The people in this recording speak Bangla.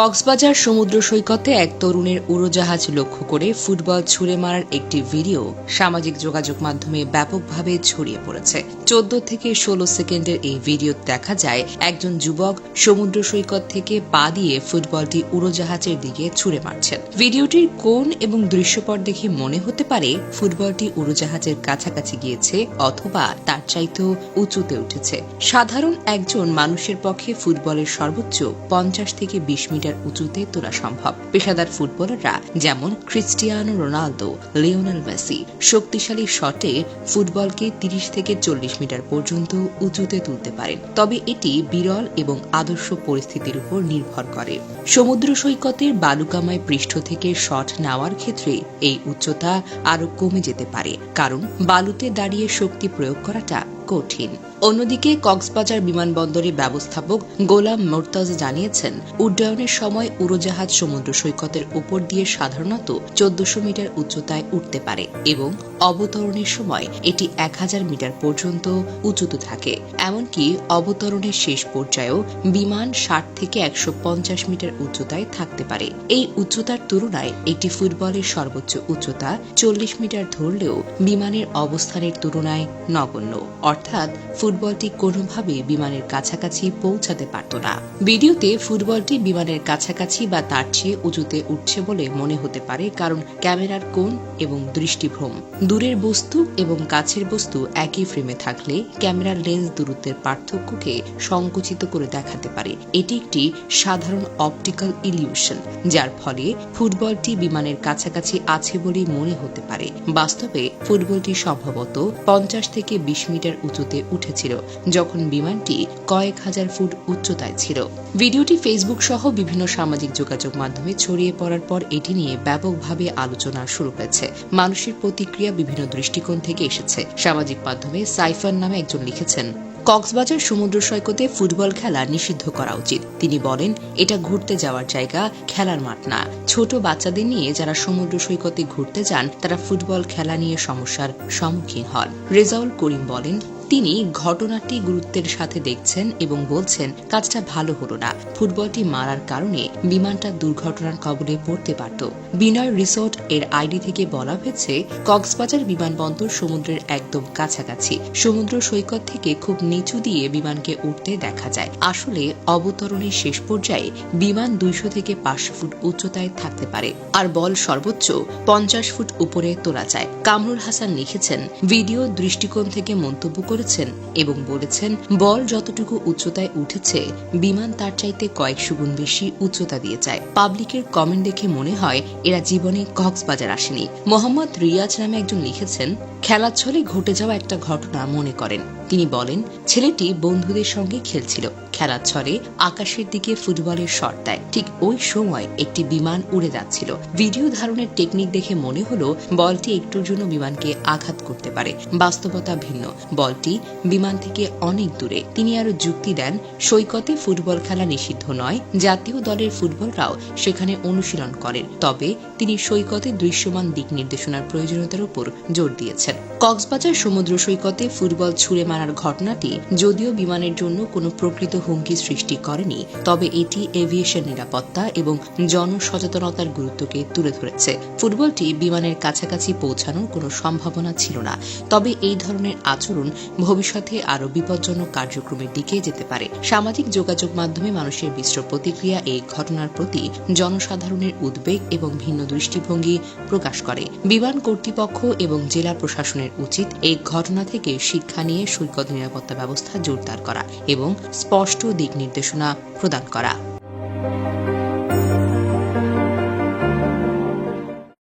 কক্সবাজার সমুদ্র সৈকতে এক তরুণের উড়োজাহাজ লক্ষ্য করে ফুটবল ছুড়ে মারার একটি ভিডিও সামাজিক যোগাযোগ মাধ্যমে ব্যাপকভাবে ছড়িয়ে পড়েছে। চোদ্দ থেকে ষোলো সেকেন্ডের এই ভিডিও দেখা যায়, একজন যুবক সমুদ্র সৈকত থেকে পা দিয়ে ফুটবলটি উড়োজাহাজের দিকে ছুড়ে মারছেন। ভিডিওটির কোণ এবং দৃশ্যপট দেখে মনে হতে পারে, ফুটবলটি উড়োজাহাজের কাছাকাছি গিয়েছে অথবা তার চাইতেও উঁচুতে উঠেছে। সাধারণ একজন মানুষের পক্ষে ফুটবলের সর্বোচ্চ পঞ্চাশ থেকে বিশ মিটার উঁচুতে তোলা সম্ভব। পেশাদার ফুটবলাররা যেমন ক্রিস্টিয়ানো রোনালদো, লিওনেল মেসি, শক্তিশালী শটে ফুটবলকে তিরিশ থেকে চল্লিশ মিটার পর্যন্ত উঁচুতে তুলতে পারেন। তবে এটি বিরল এবং আদর্শ পরিস্থিতির উপর নির্ভর করে। সমুদ্র সৈকতের বালুকাময় পৃষ্ঠ থেকে শট নেওয়ার ক্ষেত্রে এই উচ্চতা আরও কমে যেতে পারে। কারণ বালুতে দাঁড়িয়ে শক্তি প্রয়োগ করাটা কঠিন। অন্যদিকে কক্সবাজার বিমানবন্দরের ব্যবস্থাপক গোলাম মোর্তাজ জানিয়েছেন, উড্ডয়নের সময় উড়োজাহাজ সমুদ্র সৈকতের উপর দিয়ে সাধারণত চোদ্দশো মিটার উচ্চতায় উঠতে পারে এবং অবতরণের সময় এটি এক হাজার মিটার পর্যন্ত উঁচুতে থাকে। এমনকি অবতরণের শেষ পর্যায়েও বিমান ষাট থেকে একশো পঞ্চাশ মিটার উচ্চতায় থাকতে পারে। এই উচ্চতার তুলনায় একটি ফুটবলের সর্বোচ্চ উচ্চতা চল্লিশ মিটার ধরলেও বিমানের অবস্থানের তুলনায় নগণ্য। অর্থাৎ ফুটবলটি কোনোভাবে বিমানের কাছাকাছি পৌঁছাতে পারত না। ভিডিওতে ফুটবলটি বিমানের কাছাকাছি বা তার চেয়ে উঁচুতে উঠছে বলে মনে হতে পারে, কারণ ক্যামেরার কোণ এবং দৃষ্টিভ্রম। দূরের বস্তু এবং কাছের বস্তু একই ফ্রেমে থাকলে ক্যামেরার লেন্স দূরত্বের পার্থক্যকে সংকুচিত করে দেখাতে পারে। এটি একটি সাধারণ অপটিক্যাল ইলিউশন যার ফলে ফুটবলটি বিমানের কাছাকাছি আছে বলেই মনে হতে পারে। বাস্তবে ফুটবলটি সম্ভবত পঞ্চাশ থেকে বিশ মিটার উঁচুতে উঠেছিল, যখন বিমানটি কয়েক হাজার ফুট উচ্চতায় ছিল। ভিডিওটি ফেসবুক সহ বিভিন্ন সামাজিক যোগাযোগ মাধ্যমে ছড়িয়ে পড়ার পর এটি নিয়ে ব্যাপকভাবে আলোচনা শুরু হয়েছে। মানুষের প্রতিক্রিয়া বিভিন্ন দৃষ্টিকোণ থেকে এসেছে। সামাজিক মাধ্যমে সাইফার নামে একজন লিখেছেন, কক্সবাজার সমুদ্র সৈকতে ফুটবল খেলা নিষিদ্ধ করা উচিত। তিনি বলেন, এটা ঘুরতে যাওয়ার জায়গা, খেলার মাঠ না। ছোট বাচ্চাদের নিয়ে যারা সমুদ্র সৈকতে ঘুরতে যান, তারা ফুটবল খেলা নিয়ে সমস্যার সম্মুখীন হন। রেজাউল করিম বলেন তিনি ঘটনাটি গুরুত্বের সাথে দেখছেন এবং বলছেন, কাজটা ভালো হলো না। ফুটবলটি মারার কারণে বিমানটা দুর্ঘটনার কবলে পড়তে পারত। বিনয় রিসোর্ট এর আইডি থেকে বলা হয়েছে, কক্সবাজার বিমানবন্দর সমুদ্রের একদম কাছাকাছি। সমুদ্র সৈকত থেকে খুব নিচু দিয়ে বিমানকে উঠতে দেখা যায়। আসলে অবতরণের শেষ পর্যায়ে বিমান দুইশো থেকে পাঁচশো ফুট উচ্চতায় থাকতে পারে আর বল সর্বোচ্চ পঞ্চাশ ফুট উপরে তোলা যায়। কামরুল হাসান লিখেছেন, ভিডিও দৃষ্টিকোণ থেকে মন্তব্য করেছেন এবং বলেছেন, বল যতটুকু উচ্চতায় উঠেছে, বিমান তার চাইতে কয়েকশো গুণ বেশি উচ্চতা দিয়ে যায়। পাবলিকের কমেন্ট দেখে মনে হয়, এরা জীবনে কক্সবাজার আসেনি। মোহাম্মদ রিয়াজ নামে একজন লিখেছেন খেলার ছলে ঘটে যাওয়া একটা ঘটনা মনে করেন। তিনি বলেন, ছেলেটি বন্ধুদের সঙ্গে খেলছিল। খেলার ছলে আকাশের দিকে ফুটবলের শট দেয়। ঠিক ওই সময় একটি বিমান উড়ে যাচ্ছিল। ভিডিও ধারণের টেকনিক দেখে মনে হলো, বলটি একটুর জন্য বিমানকে আঘাত করতে পারে। বাস্তবতা ভিন্ন। বলটি বিমান থেকে অনেক দূরে। তিনি আরও যুক্তি দেন, সৈকতে ফুটবল খেলা নিষিদ্ধ নয়, জাতীয় দলের ফুটবলরাও সেখানে অনুশীলন করেন। তবে তিনি সৈকতে দৃশ্যমান দিক নির্দেশনার প্রয়োজনীয়তার উপর জোর দিয়েছেন। কক্সবাজার সমুদ্র সৈকতে ফুটবল ছুঁড়ে মারার ঘটনাটি যদিও বিমানের জন্য কোনো প্রকৃত হুমকি সৃষ্টি করেনি, তবে এটি এভিয়েশন নিরাপত্তা এবং জনসচেতনতার গুরুত্বকে তুলে ধরেছে। ফুটবলটি বিমানের কাছাকাছি পৌঁছানোর কোনো সম্ভাবনা ছিল না, তবে এই ধরনের আচরণ ভবিষ্যতে আরও বিপজ্জনক কার্যক্রমের দিকে যেতে পারে। সামাজিক যোগাযোগ মাধ্যমে মানুষের মিশ্র প্রতিক্রিয়া এই ঘটনার প্রতি জনসাধারণের উদ্বেগ এবং ভিন্ন দৃষ্টিভঙ্গি প্রকাশ করে। বিমান কর্তৃপক্ষ এবং জেলা প্রশাসনের উচিত এই ঘটনা থেকে শিক্ষা নিয়ে সৈকত নিরাপত্তা ব্যবস্থা জোরদার করা এবং স্পষ্ট দিক নির্দেশনা প্রদান করা।